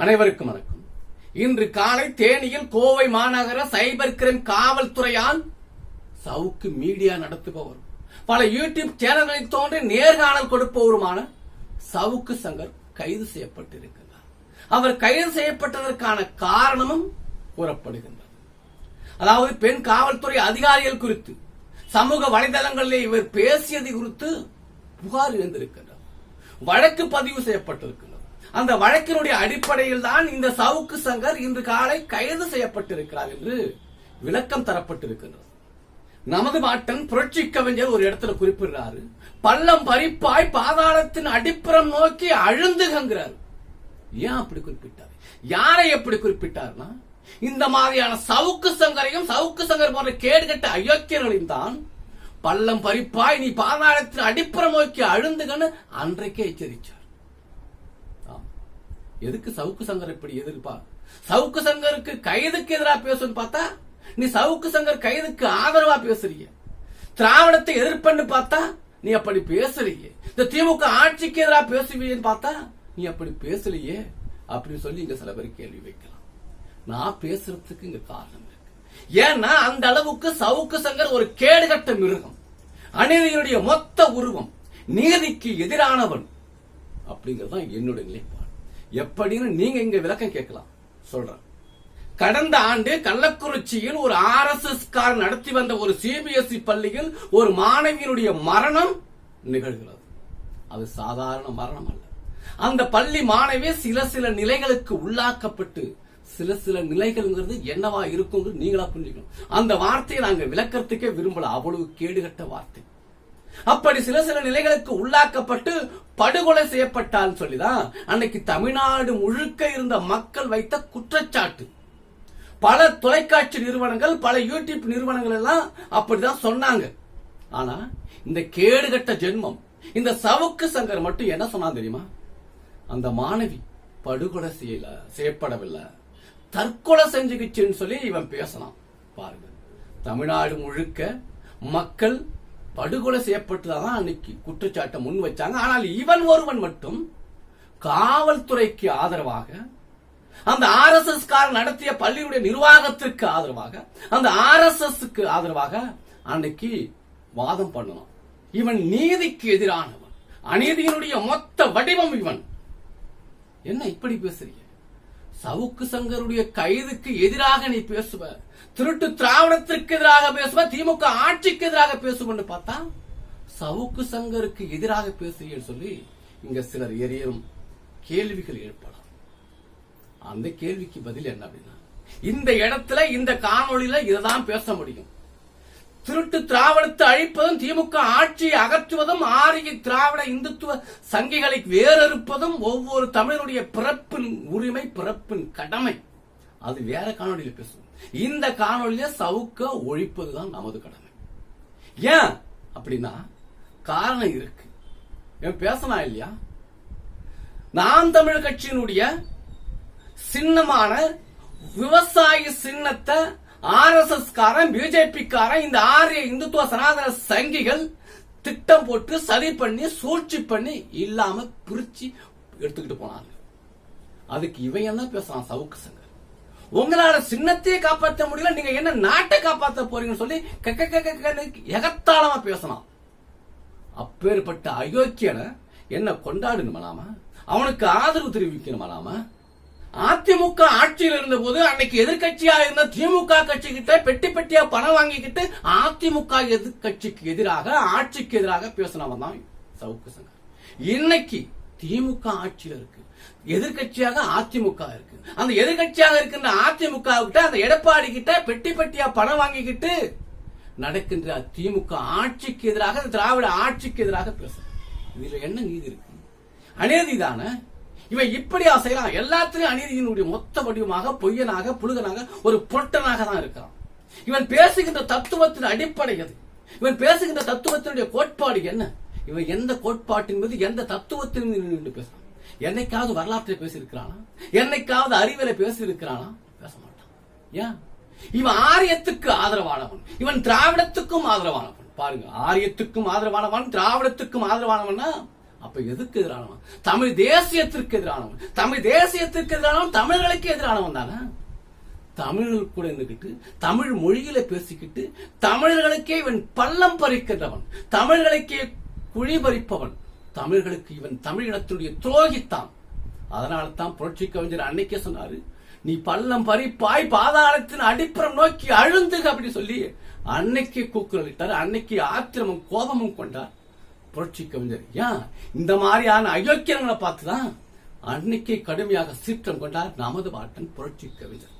அனைவருக்கும் வணக்கம். இன்று காலை தேனியில் கோவை மாநகர சைபர் கிரைம் காவல்துறையால் சவுக்கு மீடியா நடத்துபவர். பல யூடியூப் சேனல்களில் தோன்றி நேர்காணல் கொடுப்பவருமான சவுக்கு சங்கர் கைது செய்யப்பட்டிருக்கிறார் அவர் கைது செய்யப்பட்டதற்கான காரணமும் கூறப்படுகின்றது. அதாவது பெண் காவல்துறை அதிகாரிகள் குறித்து சமூக வலைதளங்களிலே இவர் பேசியது குறித்து புகார் இருந்திருக்கிறார் வழக்கு பதிவு செய்யப்பட்டிருக்கிறது அந்த வழக்கினுடைய அடிப்படையில் தான் இந்த சவுக்கு சங்கர் இன்று காலை கைது செய்யப்பட்டிருக்கிறார் என்று விளக்கம் தரப்பட்டிருக்கின்றது. நமது மாட்டன் புரட்சி கவிஞர் ஒரு இடத்துல குறிப்பிடுறாரு. பள்ளம் பறிப்பாய் பாதாளத்தின் அடிப்புறம் நோக்கி அழுந்துகிறார் ஏன் அப்படி குறிப்பிட்டார்? யாரை எப்படி குறிப்பிட்டார்னா இந்த மாதிரியான சவுக்கு சங்கரையும் சவுக்கு சங்கர் போன்ற கேடுகட்ட அயோக்கியர்களையும் தான் பள்ளம் பறிப்பாய் நீ பாதாளத்தின் அடிப்புறம் நோக்கி அழுந்துகன்னு அன்றைக்கே எச்சரிச்சார். எதுக்கு சவுக்கு சங்கர் இப்படி எதிர்ப்பா? சவுக்கு சங்கருக்கு கைதுக்கு எதிராக பேசுன்னு பார்த்தா நீ சவுக்கு சங்கர் கைதுக்கு ஆதரவா பேசுறீங்க. திராவிடத்தை எதிர்ப்புன்னு பார்த்தா நீ அப்படி பேசுறீங்க. இந்த திமுக ஆட்சிக்கு எதிராக பேசுவீன்னு பார்த்தா நீ அப்படி பேசலையே அப்படின்னு சொல்லி இங்க சில பேர் கேள்வி வைக்கலாம். நான் பேசுறதுக்கு இங்க காரணம் இருக்கு. ஏன்னா அந்த அளவுக்கு சவுக்கு சங்கர் ஒரு கேடுகட்ட மிருகம். அநீதியுடைய மொத்த உருவம் நீதிக்கு எதிரானவன் அப்படிங்கிறது தான் என்னுடைய நிலைப்பாடு. எப்படின்னு நீங்க இங்க விளக்கம் கேட்கலாம். சொல்றேன். கடந்த ஆண்டு கள்ளக்குறிச்சியில் ஒரு ஆர் எஸ் எஸ் கார் நடத்தி வந்த ஒரு சிபிஎஸ்இ பள்ளியில் ஒரு மாணவியினுடைய மரணம் நிகழ்கிறது. அது சாதாரண மரணம் அல்ல. அந்த பள்ளி மாணவி சில சில நிலைகளுக்கு உள்ளாக்கப்பட்டு சில சில நிலைகள்ங்கிறது என்னவா இருக்கும் நீங்களா புரிஞ்சுக்கணும். அந்த வார்த்தையை நாங்க விளக்கறதுக்கே விரும்பல. அவ்வளவு கேடுகட்ட வார்த்தை. அப்படி சில சில நிலைகளுக்கு உள்ளாக்கப்பட்டு படுகொலை செய்யப்பட்டான்னு சொல்லிதான் அன்னைக்கு தமிழ்நாடு முழுக்க இருந்த மக்கள் வைத்த குற்றச்சாட்டு. பல தொலைக்காட்சி நிறுவனங்கள் பல யூடியூப் நிறுவனங்கள் எல்லாம் அப்படிதான் சொன்னாங்க. ஆனா இந்த கேடுகட்ட ஜென்மம் இந்த சவுக்கு சங்கர் மட்டும் என்ன சொன்னா தெரியுமா? அந்த மாணவி படுகொலை செய்யல செய்யப்படவில்லை. தற்கொலை செஞ்சுக்கிச்சுன்னு சொல்லி இவன் பேசலாம். பாருங்க. தமிழ்நாடு முழுக்க மக்கள் படுகொலை செய்யப்பட்டதான் அன்னைக்கு குற்றச்சாட்டை முன் வச்சாங்க. ஆனால் இவன் ஒருவன் மட்டும் காவல்துறைக்கு ஆதரவாக அந்த ஆர் எஸ் எஸ் கார் நடத்திய பள்ளியுடைய நிர்வாகத்திற்கு ஆதரவாக அந்த ஆர் எஸ் எஸ் ஆதரவாக அன்னைக்கு வாதம் பண்ணணும். இவன் நீதிக்கு எதிரானவன். அநீதியினுடைய மொத்த வடிவம் இவன். என்ன இப்படி பேசுறீங்க? சவுக்கு சங்கருடைய கைதுக்கு எதிராக நீ பேசுவ. திருட்டு திராவிடத்திற்கு எதிராக பேசுவ திமுக ஆட்சிக்கு எதிராக பேசுவன்னு பார்த்தா சவுக்கு சங்கருக்கு எதிராக பேசுறீங்கன்னு சொல்லி இங்க சிலர் எரியரும் கேள்விகள் எழுப்பலாம். அந்த கேள்விக்கு பதில் என்ன அப்படின்னா இந்த இடத்துல இந்த காணொளியில இதுதான் பேச முடியும். திருட்டு திராவிடத்தை அழிப்பதும் திமுக ஆட்சியை அகற்றுவதும் ஆரிய திராவிட இந்துத்துவ சங்கிகளை வேறறுப்பதும் ஒவ்வொரு தமிழருடைய பிறப்பின் உரிமை பிறப்பின் கடமை. அது வேற காணொலியில் பேசும் இந்த காணொலியை சவுக்க ஒழிப்பதுதான் நமது கடமை. ஏன் அப்படின்னா காரணம் இருக்கு. இவன் பேசனா இல்லையா? நாம் தமிழ் கட்சியினுடைய சின்னமான விவசாய சின்னத்தை ஆர் எஸ் எஸ் காரன் பிஜேபி காரன் இந்த ஆரிய இந்துத்துவ சனாதன சங்கிகள் திட்டம் போட்டு சதி பண்ணி சூழ்ச்சி பண்ணி இல்லாம பிரிச்சு எடுத்துக்கிட்டு போனாங்க. அதுக்கு இவன் என்ன பேசுறான்? சவுக்கு சங்கர். உங்களால சின்னத்தையே காப்பாற்ற முடியல நீங்க என்ன நாட்டை காப்பாற்ற போறீங்கன்னு சொல்லி கக்க கக்க எகத்தாளமா பேசலாம் அப்பேற்பட்ட அயோக்கியனை என்ன கொண்டாடணுமலாமா அவனுக்கு ஆதரவு தெரிவிக்கணுமலாமா அதிமுக ஆட்சியில் இருந்த போது அன்னைக்கு எதிர்கட்சியா இருந்த திமுக கட்சி கிட்ட பெட்டி பெட்டியா பணம் வாங்கிக்கிட்டு அதிமுக எதிர்கட்சிக்கு எதிராக ஆட்சிக்கு எதிராக பேசினவன் தான் சவுக்கு சங்கர். இன்னைக்கு திமுக ஆட்சியில் இருக்கு. எதிர்கட்சியாக அதிமுக இருக்கு. அந்த எதிர்கட்சியாக இருக்கின்ற அதிமுக கிட்ட அந்த எடப்பாடி கிட்ட பெட்டி பெட்டியா பணம் வாங்கிக்கிட்டு நடக்கின்ற திமுக ஆட்சிக்கு எதிராக திராவிட ஆட்சிக்கு எதிராக பேசுற இதுல என்ன நீதி இருக்கு? அநீதி தானே இவன் இப்படியா செய்யலாம் எல்லாத்திலும் அநீதியினுடைய மொத்த வடிவமாக பொய்யனாக புழுகனாக ஒரு பொட்டனாக தான் இருக்கிறான். இவன் பேசுகின்ற தத்துவத்தின் அடிப்படை எது? இவன் பேசுகின்ற தத்துவத்தினுடைய கோட்பாடு என்ன? இவன் எந்த கோட்பாட்டின் மீது எந்த தத்துவத்தின் மீது நின்று பேசுறான்? என்னைக்காவது வரலாற்றை பேசியிருக்கிறானா? என்னைக்காவது அறிவியலை பேசியிருக்கிறானா? பேச மாட்டான். ஏன்? இவன் ஆரியத்துக்கு ஆதரவானவன். இவன் திராவிடத்துக்கும் ஆதரவானவன். பாருங்க ஆரியத்துக்கும் ஆதரவானவன் திராவிடத்துக்கும் ஆதரவானவன்னா அப்ப எதுக்கு எதிரானவன்? தமிழ் தேசியத்திற்கு எதிரானவன். தமிழ் தேசியத்திற்கு எதிரானவன் தமிழர்களுக்கு எதிரானவன் தானே? தமிழர்கள் கூட இருந்துகிட்டு தமிழ் மொழியில பேசிக்கிட்டு தமிழர்களுக்கே இவன் பள்ளம் பறிக்கின்றவன். தமிழர்களுக்கே குழி பறிப்பவன். தமிழர்களுக்கு இவன் தமிழினத்துடைய துரோகித்தான். அதனால தான் புரட்சி கவிஞர் அன்னைக்கே சொன்னாரு நீ பள்ளம் பறிப்பாய் பாதாளத்தின் அடிப்புறம் நோக்கி அழுந்துக அப்படின்னு சொல்லி அன்னைக்கு கூக்குரலிட்டார் அன்னைக்கு ஆத்திரமும் கோபமும் கொண்டார். புரட்சி கவிஞர் ஏன்? இந்த மாதிரியான அயோக்கியங்களை பார்த்துதான் அன்னைக்கு கடுமையாக சீற்றம் கொண்டார் நமது பாட்டன் புரட்சி கவிஞர்